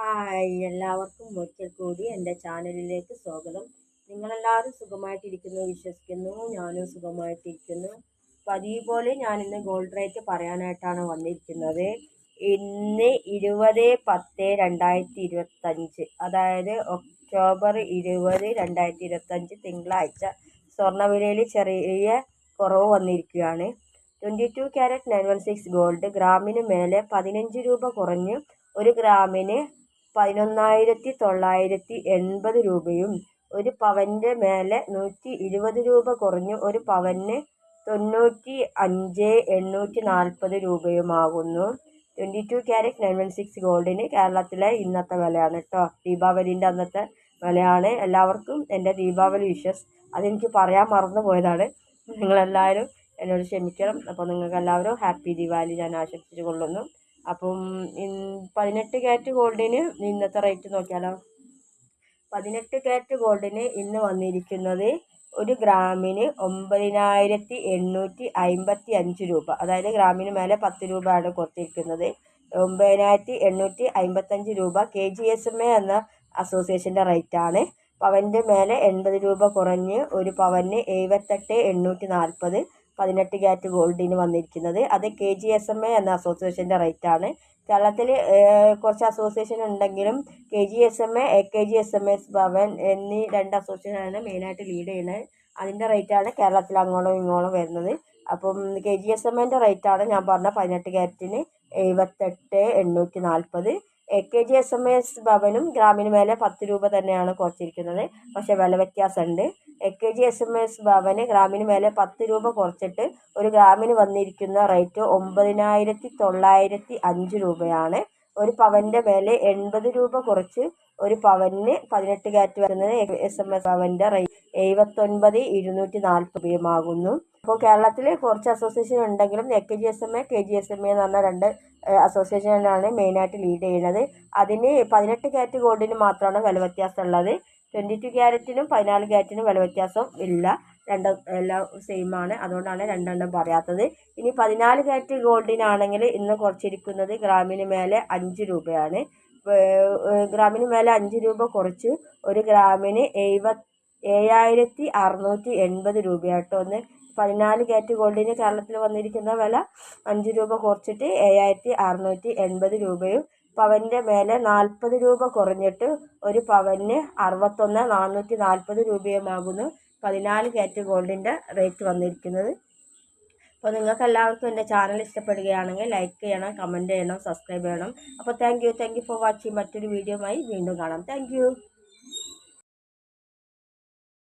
Hi എല്ലാവർക്കും ഒരിക്കൽ കൂടി എന്റെ ചാനലിലേക്ക് സ്വാഗതം. നിങ്ങളെല്ലാവരും സുഖമായിട്ടിരിക്കുന്നു വിശ്വസിക്കുന്നു ഞാനും സുഖമായിട്ടിരിക്കുന്നു. പതിവ് പോലെ ഞാൻ ഇന്ന് ഗോൾഡ് റേറ്റ് പറയാനായിട്ടാണ് വന്നിരിക്കുന്നത്. ഇന്ന് ഇരുപത് പത്ത് രണ്ടായിരത്തി ഇരുപത്തഞ്ച് അതായത് ഒക്ടോബർ ഇരുപത് രണ്ടായിരത്തി ഇരുപത്തഞ്ച് തിങ്കളാഴ്ച സ്വർണവിലയിൽ ചെറിയ കുറവ് വന്നിരിക്കുകയാണ്. Twenty two carat nine one six gold ഗ്രാമിന് മേലെ പതിനഞ്ച് രൂപ കുറഞ്ഞ് ഒരു ഗ്രാമിന് പതിനൊന്നായിരത്തി തൊള്ളായിരത്തി എൺപത് രൂപയും ഒരു പവന്റെ മേലെ നൂറ്റി ഇരുപത് രൂപ കുറഞ്ഞു ഒരു പവന് തൊണ്ണൂറ്റി അഞ്ച് എണ്ണൂറ്റി നാൽപ്പത് രൂപയുമാകുന്നു twenty two carat nine one six ഗോൾഡിന് കേരളത്തിലെ ഇന്നത്തെ വിലയാണ് കേട്ടോ. ദീപാവലിന്റെ അന്നത്തെ വിലയാണ് എല്ലാവർക്കും എന്റെ ദീപാവലി വിഷസ്. അതെനിക്ക് പറയാൻ മറന്നു പോയതാണ്. നിങ്ങളെല്ലാവരും എന്നോട് ക്ഷമിക്കണം. അപ്പോൾ നിങ്ങൾക്ക് എല്ലാവരും ഹാപ്പി ദീപാവലി ഞാൻ ആശംസിച്ചു കൊള്ളുന്നു അപ്പം പതിനെട്ട് ക്യാരറ്റ് ഗോൾഡിന് ഇന്നത്തെ റേറ്റ് നോക്കിയാലോ? പതിനെട്ട് ക്യാരറ്റ് ഗോൾഡിന് ഇന്ന് വന്നിരിക്കുന്നത് ഒരു ഗ്രാമിന് ഒമ്പതിനായിരത്തി എണ്ണൂറ്റി അമ്പത്തി അഞ്ച് രൂപ. അതായത് ഗ്രാമിന് മേലെ പത്ത് രൂപയാണ് കൊടുത്തിരിക്കുന്നത്. ഒമ്പതിനായിരത്തി എണ്ണൂറ്റി അമ്പത്തഞ്ച് രൂപ K G S M A എന്ന അസോസിയേഷന്റെ റേറ്റാണ്. പവന്റെ മേലെ എൺപത് രൂപ കുറഞ്ഞ് ഒരു പവന് എഴുപത്തെട്ട് എണ്ണൂറ്റി നാൽപ്പത് പതിനെട്ട് ക്യാരറ്റ് ഗോൾഡിന് വന്നിരിക്കുന്നത്. അത് K G S M A എന്ന അസോസിയേഷന്റെ റേറ്റാണ്. കേരളത്തിൽ കുറച്ച് അസോസിയേഷൻ ഉണ്ടെങ്കിലും A K G S M A K G S M S Bhavan എന്നീ രണ്ട് അസോസിയേഷനാണ് മെയിനായിട്ട് ലീഡ് ചെയ്യുന്നത് അതിന്റെ ആണ് കേരളത്തിൽ അങ്ങോളം ഇങ്ങോളം വരുന്നത്. അപ്പം കെ ജി എസ് എം എന്റെ റേറ്റാണ് ഞാൻ പറഞ്ഞ പതിനെട്ട് ക്യാരറ്റിന് എഴുപത്തെട്ട് എണ്ണൂറ്റി നാൽപ്പത് K G S M S ഭവനും ഗ്രാമീണ മേഖല പത്ത് രൂപ തന്നെയാണ് കുറച്ചിരിക്കുന്നത്. പക്ഷേ വില വ്യത്യാസമുണ്ട്. K G S M S ഭവന് ഗ്രാമീണ മേഖല പത്ത് രൂപ കുറച്ചിട്ട് ഒരു ഗ്രാമിന് വന്നിരിക്കുന്ന റേറ്റ് ഒമ്പതിനായിരത്തി തൊള്ളായിരത്തി അഞ്ച് രൂപയാണ്. ഒരു പവന്റെ വില എൺപത് രൂപ കുറച്ച് ഒരു പവന് പതിനെട്ട് കാറ്റ് വരുന്നത് എസ് എം എസ് പവന്റെ റേറ്റ് എഴുപത്തൊൻപത് ഇരുന്നൂറ്റി നാൽപ്പത് രൂപയുമാകുന്നു അപ്പോൾ കേരളത്തിൽ കുറച്ച് അസോസിയേഷൻ ഉണ്ടെങ്കിലും A K G S M A K G S M A എന്ന് പറഞ്ഞ രണ്ട് അസോസിയേഷനാണ് മെയിനായിട്ട് ലീഡ് ചെയ്യുന്നത്. അതിന് പതിനെട്ട് ക്യാരറ്റ് ഗോൾഡിന് മാത്രമാണ് വില വ്യത്യാസം ഉള്ളത്. ട്വന്റി ടു ക്യാരറ്റിനും പതിനാല് ക്യാരറ്റിനും വില വ്യത്യാസം ഇല്ല. രണ്ട് എല്ലാം സെയിം ആണ്. അതുകൊണ്ടാണ് രണ്ടെണ്ണം പറയാത്തത്. ഇനി പതിനാല് ക്യാരറ്റ് ഗോൾഡിനാണെങ്കിൽ ഇന്ന് കുറച്ചിരിക്കുന്നത് ഗ്രാമിന് മേലെ അഞ്ച് രൂപയാണ്. ഗ്രാമിന് മേലെ അഞ്ച് രൂപ കുറച്ച് ഒരു ഗ്രാമിന് എഴുപത്തി ഏഴായിരത്തി അറുന്നൂറ്റി എൺപത് രൂപയാട്ടോ. ഒന്ന് പതിനാല് ക്യാരറ്റ് ഗോൾഡിന് കേരളത്തിൽ വന്നിരിക്കുന്ന വില അഞ്ച് രൂപ കുറച്ചിട്ട് ഏഴായിരത്തി അറുന്നൂറ്റി എൺപത് രൂപയും പവന്റെ മേലെ നാൽപ്പത് രൂപ കുറഞ്ഞിട്ട് ഒരു പവന് അറുപത്തൊന്ന് നാനൂറ്റി നാൽപ്പത് രൂപയുമാകുന്നു പതിനാല് ക്യാരറ്റ് ഗോൾഡിന്റെ റേറ്റ് വന്നിരിക്കുന്നത്. അപ്പോൾ നിങ്ങൾക്ക് എല്ലാവർക്കും എന്റെ ചാനൽ ഇഷ്ടപ്പെടുകയാണെങ്കിൽ ലൈക്ക് ചെയ്യണം കമന്റ് ചെയ്യണം സബ്സ്ക്രൈബ് ചെയ്യണം. അപ്പോൾ thank you thank you for watching മറ്റൊരു വീഡിയോ ആയി വീണ്ടും കാണാം. താങ്ക്